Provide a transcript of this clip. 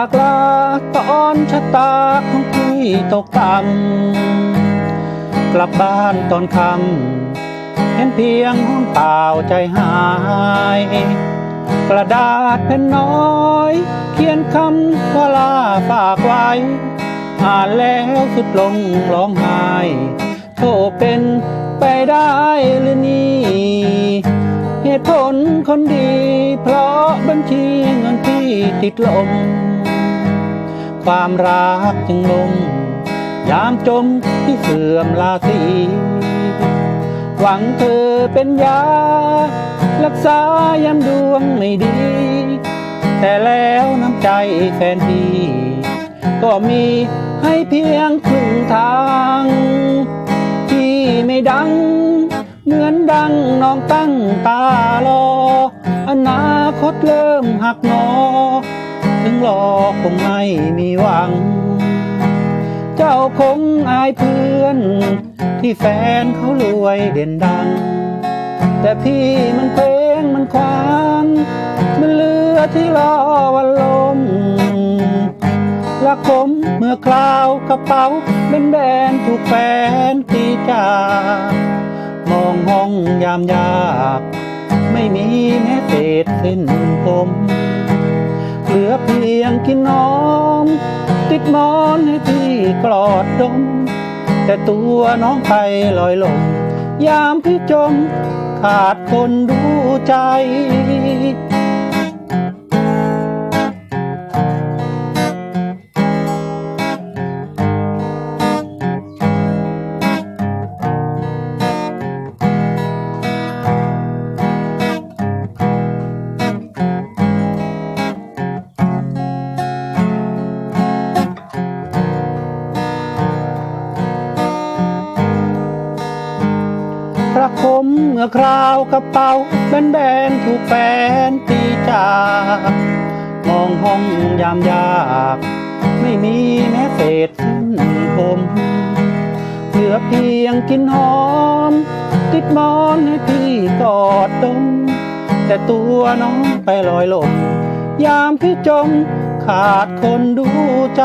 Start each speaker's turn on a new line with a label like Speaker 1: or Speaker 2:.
Speaker 1: ากลาตอนชะตาของพี่ตกต่ำกลับบ้านตอนค่ำเห็นเพียงห้องเปล่าใจหาย กระดาษแผ่นน้อย เขียนคำว่าลาฝากไว้ อ่านแล้วสุดลงร้องไห้โทษเป็นไปได้หรือนี่เหตุผลคนดี เพราะบัญชีเงินพี่ติดลม ความรักจึงลมยามจมที่เสื่อมราศีหวังเธอเป็นยา รักษายามดวงไม่ดี แต่แล้วน้ำใจแฟนพี่ก็มีให้เพียงครึ่งทางที่ไม่ดัง เหมือนดังน้องตั้งตารออนาคตเริ่มหักงอ ถึงรอคงไม่มีหวัง เจ้าคงอายเพื่อน ที่แฟนเขารวยเด่นดัง แต่พี่มันเพลงมันควาง มันเลือที่รอวันลมละคมเมื่อคราวกระเป๋าเป็นแบนถูกแฟนตีจากมองห้องยามยาก ไม่มีแม้เศษเส้นผม เหลือเพียงกินน้อนติดมอนให้พี่กลอดดม แต่ตัวน้องไปลอยลงยามพี่จมขาดคนดูใจ พระคมเมื่อคราวกระเป๋าแบนๆถูกแฟนตีจากมองห้องยามยาก ไม่มีแม้เศษเส้นผมเหลือเพียงกินหอม ติดมอนให้พี่กอดดม แต่ตัวน้องไปลอยลม ยามพี่จมขาดคนดูใจ